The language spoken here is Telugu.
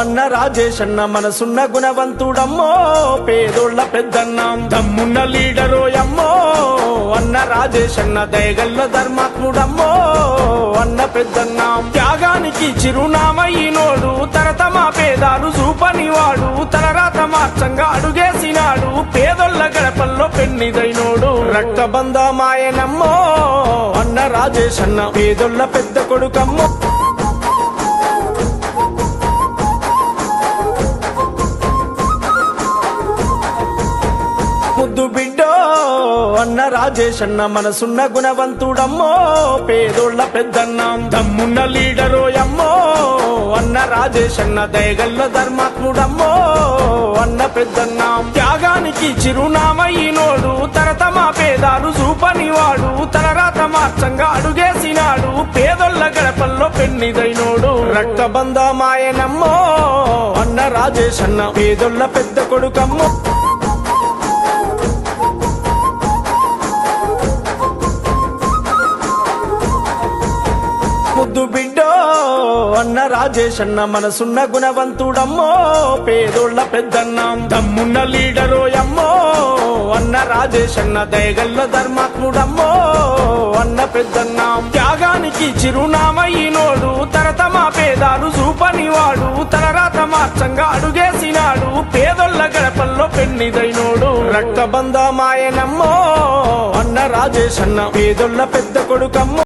అన్న రాజేశన్న మనసున్న గుణవంతుడమ్మో. పేదోళ్ళ పెద్దన్నాం దమ్మున్న లీడరోయమ్మో అన్న రాజేశన్న దయగల్ల ధర్మాత్ముడమ్మో. అన్న పెద్దన్నాం త్యాగానికి చిరునామయ్యినోడు. తరతమా పేదాలు చూపనివాడు. తలరాత మార్చంగా అడుగేసినాడు. పేదోళ్ళ గడపల్లో పెన్నిదైనోడు. రక్తబంధమాయనమ్మో అన్న రాజేశన్న పేదోళ్ళ పెద్ద కొడుకమ్మో. ముద్దు బిడ్డో అన్న రాజేశన్న మనసున్న గుణవంతుడమ్మో పేదోళ్ళ పెద్దన్నాం దమ్మున్న లీడరోయమ్మో అన్న రాజేశన్న దయగల్ల ధర్మాత్ముడమ్మో అన్న పెద్దన్నాం త్యాగానికి చిరునామయ్యినోడు తరతమా పేదాలు చూపనివాడు తలరాత మార్చంగా అడుగేసినాడు పేదోళ్ళ గడపల్లో పెన్నిదైనోడు. రక్తబంధమాయనమ్మో అన్న రాజేశన్న పేదోళ్ళ పెద్ద కొడుకమ్మో. అన్న రాజేశన్న మనసున్న గుణవంతుడమ్మో పేదోళ్ళ పెద్దన్నాం. దమ్మున్న లీడరోయమ్మో అన్న రాజేశన్న దయగల్ల ధర్మాత్ముడమ్మో అన్న పెద్దన్నాం. త్యాగానికి చిరునామయ్యినోడు తరతమా పేదాలు చూపనివాడు తలరాత మార్చంగా అడుగేసినాడు పేదోళ్ళ గడపల్లో పెన్నిదైనోడు. రక్తబంధమాయనమ్మో అన్న రాజేశన్న పేదోళ్ళ పెద్ద కొడుకమ్మో.